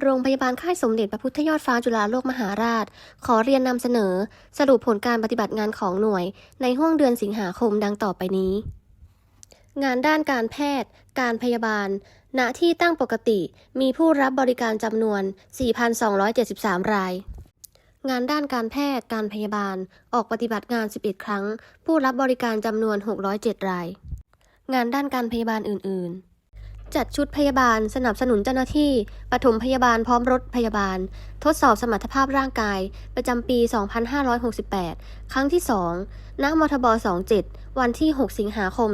โรงพยาบาลค่ายสมเด็จพระพุทธยอดฟ้าจุฬาโลกมหาราช ขอเรียนนำเสนอ สรุปผลการปฏิบัติงานของหน่วย ในห้วงเดือนสิงหาคมดังต่อไปนี้ งานด้านการแพทย์ การพยาบาล ณ ที่ตั้งปกติ มีผู้รับบริการจำนวน 4,273 ราย งานด้านการแพทย์ การพยาบาล ออกปฏิบัติงาน 11 ครั้ง ผู้รับบริการจำนวน 607 ราย งานด้านการพยาบาลอื่น ๆ จัดชุดพยาบาล สนับสนุนเจ้าหน้าที่ ปฐมพยาบาลพร้อมรถพยาบาล ทดสอบสมรรถภาพร่างกาย ประจำปี 2568 ครั้งที่ 2 ณ มทบ 27 วันที่ 6 สิงหาคม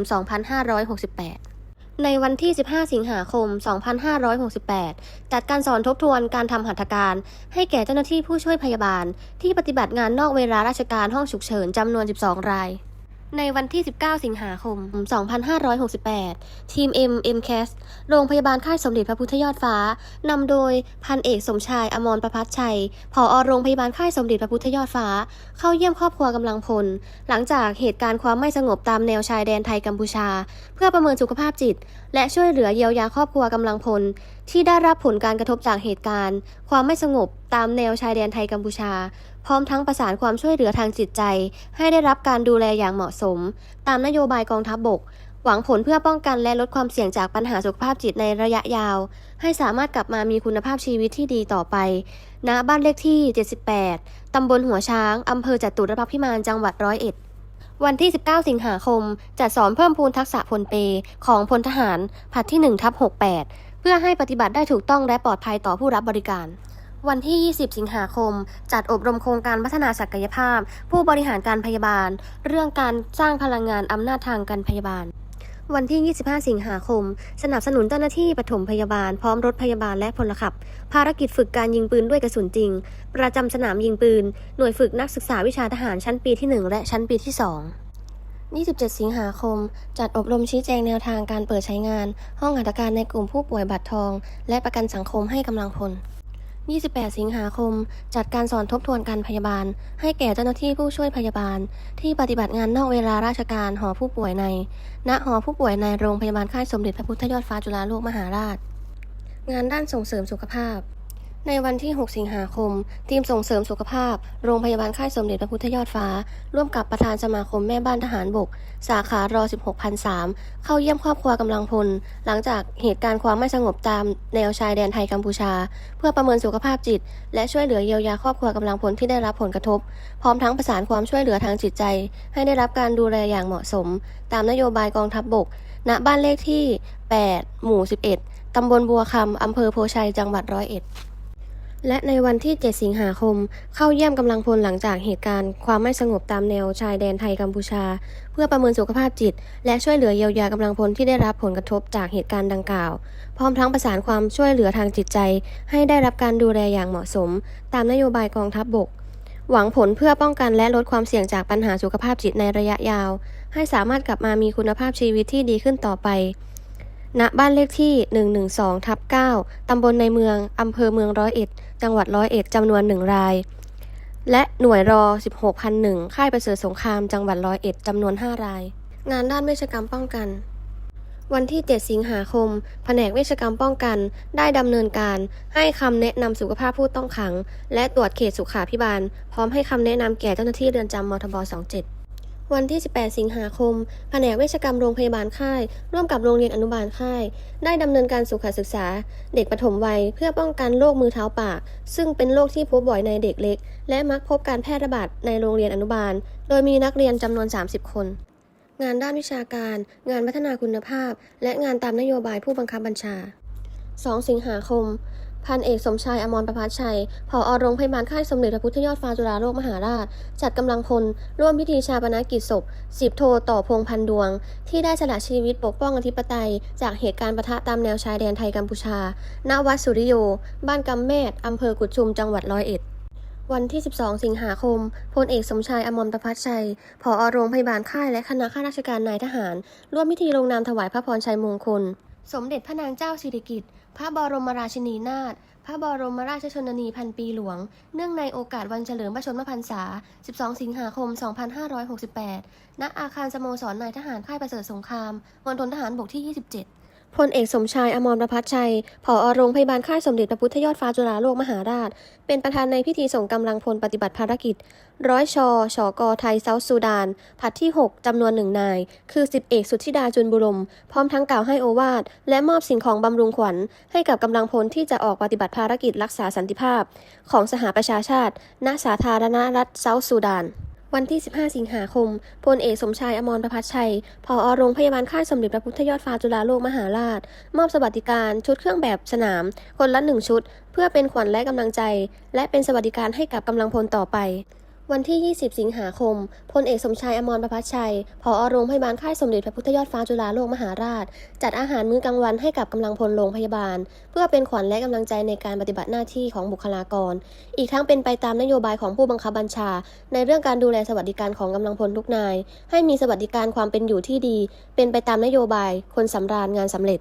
2568ในวันที่ 15 สิงหาคม 2568 จัดการสอนทบทวนการทำหัตถการ ให้แก่เจ้าหน้าที่ผู้ช่วยพยาบาล ที่ปฏิบัติงานนอกเวลาราชการห้องฉุกเฉินจำนวน 12 ราย ในวันที่ 19 สิงหาคม 2568 ทีม M MCAS โรงพยาบาลค่ายสมเด็จพระพุทธยอดฟ้า นำโดยพันเอกสมชาย อมรประพัฒชัย ผอโรงพยาบาลค่ายสมเด็จพระพุทธยอดฟ้า เข้าเยี่ยมครอบครัวกำลังพล หลังจากเหตุการณ์ความไม่สงบตามแนวชายแดนไทยกัมพูชา เพื่อประเมินสุขภาพจิต และช่วยเหลือเยียวยาครอบครัวกำลังพล ที่ได้รับผลการกระทบจากเหตุการณ์ ความไม่สงบตามแนวชายแดนไทยกัมพูชา พร้อมทั้งประสานความช่วยเหลือทางจิตใจ ให้ได้รับการดูแลอย่างเหมาะสม ตามนโยบายกองทัพบบก หวังผลเพื่อป้องกันและลดความเสี่ยงจากปัญหาสุขภาพจิตในระยะยาว ให้สามารถกลับมามีคุณภาพชีวิตที่ดีต่อไปณบ้านเลขที่ 78 ตำบลหัวช้าง อำเภอจตุรพักษ์พิมานจังหวัดร้อยเอ็ดวันที่ 19 สิงหาคม จัดสอนเพิ่มพูนทักษะพลเป ของพลทหาร ผัดที่1ทับ68 พื่อให้ปฏิบัติได้ถูกต้องและปลอดภัยต่อผู้รับบริการ วันที่ 20 สิงหาคม จัดอบรมโครงการพัฒนาศักยภาพ ผู้บริหารการพยาบาล เรื่องการสร้างพลังงานอำนาจทางการพยาบาลวันที่ 25 สิงหาคม สนับสนุนเจ้าหน้าที่ปฐมพยาบาล พร้อมรถพยาบาลและพลขับ ภารกิจฝึกการยิงปืนด้วยกระสุนจริง ประจำสนามยิงปืน หน่วยฝึกนักศึกษาวิชาทหารชั้นปีที่ 1 และชั้นปีที่ 2 27 สิงหาคม จัดอบรมชี้แจงแนวทางการเปิดใช้งาน ห้องหัตถการในกลุ่มผู้ป่วยบัตรทอง และประกันสังคมให้กำลังพล 28 สิงหาคม จัดการสอนทบทวนการพยาบาล ให้แก่เจ้าหน้าที่ผู้ช่วยพยาบาล ที่ปฏิบัติงานนอกเวลาราชการหอผู้ป่วยใน ณ หอผู้ป่วยในโรงพยาบาลค่ายสมเด็จพระพุทธยอดฟ้าจุฬาโลกมหาราช งานด้านส่งเสริมสุขภาพ ในวันที่ 6 สิงหาคม ทีมส่งเสริมสุขภาพ โรงพยาบาลค่ายสมเด็จพระพุทธยอดฟ้า ร่วมกับประธานสมาคมแม่บ้านทหารบก สาขารอ16พันสามเข้าเยี่ยมครอบครัวกำลังพล หลังจากเหตุการณ์ความไม่สงบตามแนวชายแดนไทยกัมพูชา เพื่อประเมินสุขภาพจิต และช่วยเหลือเยียวยาครอบครัวกำลังพลที่ได้รับผลกระทบ พร้อมทั้งประสานความช่วยเหลือทางจิตใจ ให้ได้รับการดูแลอย่างเหมาะสม ตามนโยบายกองทัพบบก ณบ้านเลขที่ 8 หมู่ 11ตำบลบัวคำอำเภอโพชัยจังหวัดร้อยเอ็ด และในวันที่ 7 สิงหาคม เข้าเยี่ยมกำลังพลหลังจากเหตุการณ์ ความไม่สงบตามแนวชายแดนไทยกัมพูชา เพื่อประเมินสุขภาพจิต และช่วยเหลือเยียวยากำลังพลที่ได้รับผลกระทบจากเหตุการณ์ดังกล่าว พร้อมทั้งประสานความช่วยเหลือทางจิตใจ ให้ได้รับการดูแลอย่างเหมาะสม ตามนโยบายกองทัพบบก หวังผลเพื่อป้องกันและลดความเสี่ยงจากปัญหาสุขภาพจิตในระยะยาว ให้สามารถกลับมามีคุณภาพชีวิตที่ดีขึ้นต่อไป ณบ้านเลขที่ 112ทับ9ตำบลในเมือง อำเภอเมืองร้อยเอ็ด จังหวัดร้อยเอ็ดจำนวนหนึ่งราย และหน่วยรอ 16,001 ค่ายประเสริฐสงคราม จังหวัดร้อยเอ็ดจำนวน 5 ราย งานด้านเวชกรรมป้องกัน วันที่ 7 สิงหาคม แผนกเวชกรรมป้องกัน ได้ดำเนินการ ให้คำแนะนำสุขภาพผู้ต้องขัง และตรวจเขตสุขาพิบาล พร้อมให้คำแนะนำแก่เจ้าหน้าที่เรือนจำมทบ 27 วันที่ 18 สิงหาคม แผนกเวชกรรมโรงพยาบาลค่าย ร่วมกับโรงเรียนอนุบาลค่าย ได้ดำเนินการสุขศึกษา เด็กปฐมวัย เพื่อป้องกันโรคมือเท้าปาก ซึ่งเป็นโรคที่พบบ่อยในเด็กเล็ก และมักพบการแพร่ระบาดในโรงเรียนอนุบาล โดยมีนักเรียนจำนวน 30 คน งานด้านวิชาการ งานพัฒนาคุณภาพ และงานตามนโยบายผู้บังคับบัญชา 2 สิงหาคม พันเอกสมชายอมรประพัฒชัยผอโรงพยาบาลค่ายสมเด็จพระพุทธยอดฟ้าจุฬาโลกมหาราช จัดกำลังพล ร่วมพิธีชาปนกิจศพสิบโทต่อพงพันดวง ที่ได้สละชีวิตปกป้องอธิปไตย จากเหตุการณ์ปะทะตามแนวชายแดนไทยกัมพูชา ณ วัดสุริโย บ้านกำแมดอำเภอกุดชุม จังหวัดร้อยเอ็ด วันที่ 12 สิงหาคม พลเอกสมชายอมรประพัฒชัยผอโรงพยาบาลค่ายและคณะข้าราชการนายทหาร ร่วมพิธีลงนามถวายพระพรชัยมงคล สมเด็จพระนางเจ้าสิริกิติ์ พระบรมราชินีนาถ พระบรมราชชนนีพันปีหลวง เนื่องในโอกาสวันเฉลิมพระชนมพรรษา 12 สิงหาคม 2568 ณ อาคารสโมสรนายทหารค่ายประเสริฐสงคราม มณฑลทหารบกที่ 27 พลเอกสมชายอมรประพัฒชัย ผอโรงพยาบาลค่ายสมเด็จพระพุทธยอดฟ้าจุฬาโลกมหาราช เป็นประธานในพิธีส่งกำลังพลปฏิบัติภารกิจ ร้อยชอชอกอไทยเซาท์ซูดาน ผัดที่ 6 จำนวนหนึ่งนาย คือ10เอกสุทธิดาจุนบุรม พร้อมทั้งกล่าวให้โอวาท และมอบสิ่งของบำรุงขวัญ ให้กับกำลังพลที่จะออกปฏิบัติภารกิจรักษาสันติภาพ ของสหประชาชาติ ณ สาธารณรัฐเซาท์ซูดาน วันที่ 15 สิงหาคม พลเอกสมชายอมรประพัฒชัย ผอโรงพยาบาลค่ายสมเด็จพระพุทธยอดฟ้าจุฬาโลกมหาราช มอบสวัสดิการชุดเครื่องแบบสนาม คนละหนึ่งชุด เพื่อเป็นขวัญและกำลังใจ และเป็นสวัสดิการให้กับกำลังพลต่อไป วันที่ 20 สิงหาคม พลเอกสมชายอมรประพัฒชัย ผอโรงพยาบาลค่ายสมเด็จพระพุทธยอดฟ้าจุฬาโลกมหาราช จัดอาหารมื้อกลางวันให้กับกำลังพลโรงพยาบาล เพื่อเป็นขวัญและกำลังใจในการปฏิบัติหน้าที่ของบุคลากร อีกทั้งเป็นไปตามนโยบายของผู้บังคับบัญชา ในเรื่องการดูแลสวัสดิการของกำลังพลทุกนาย ให้มีสวัสดิการความเป็นอยู่ที่ดี เป็นไปตามนโยบาย คนสำราญงานสำเร็จ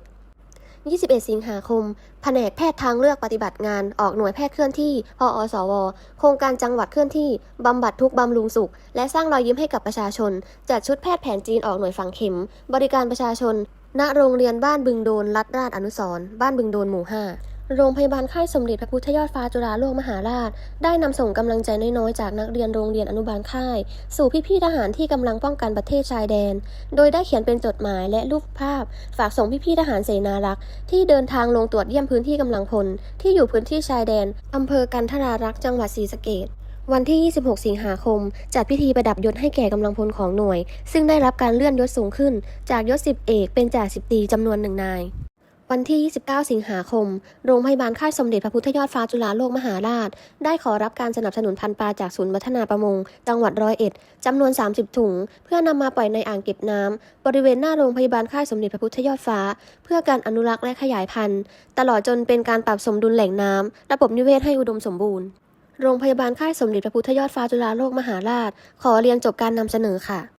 21 สิงหาคม แผนกแพทย์ทางเลือกปฏิบัติงาน ออกหน่วยแพทย์เคลื่อนที่ พออสว โครงการจังหวัดเคลื่อนที่ บำบัดทุกบำรุงสุข และสร้างรอยยิ้มให้กับประชาชน จัดชุดแพทย์แผนจีนออกหน่วยฝังเข็ม บริการประชาชน ณ โรงเรียนบ้านบึงโดน รัฐราชอนุสร์บ้านบึงโดนหมู่ 5 โรงพยาบาลค่ายสมเด็จพระพุทธยอดฟ้าจุฬาโลกมหาราช ได้นำส่งกำลังใจน้อยๆ จากนักเรียนโรงเรียนอนุบาลค่าย สู่พี่ๆทหารที่กำลังป้องกันประเทศชายแดน โดยได้เขียนเป็นจดหมายและรูปภาพ ฝากส่งพี่ๆทหารเสนารักษ์ที่เดินทางลงตรวจเยี่ยมพื้นที่กำลังพล ที่อยู่พื้นที่ชายแดนอำเภอกันทรารักษ์จังหวัดศรีสะเกษวันที่ 26 สิงหาคม จัดพิธีประดับยศให้แก่กำลังพลของหน่วย ซึ่งได้รับการเลื่อนยศสูงขึ้น จากยศ 10 เอก เป็นจ่าสิบตรีจำนวนหนึ่งนาย วันที่ 29 สิงหาคม โรงพยาบาลค่ายสมเด็จพระพุทธยอดฟ้าจุฬาโลกมหาราช ได้ขอรับการสนับสนุนพันปลาจากศูนย์วัฒนาประมง จังหวัดร้อยเอ็ดจำนวน 30 ถุง เพื่อนำมาปล่อยในอ่างเก็บน้ำ บริเวณหน้าโรงพยาบาลค่ายสมเด็จพระพุทธยอดฟ้า เพื่อการอนุรักษ์และขยายพันธุ์ ตลอดจนเป็นการปรับสมดุลแหล่งน้ำ ระบบนิเวศให้อุดมสมบูรณ์ โรงพยาบาลค่ายสมเด็จพระพุทธยอดฟ้าจุฬาโลกมหาราช ขอเรียนจบการนำเสนอค่ะ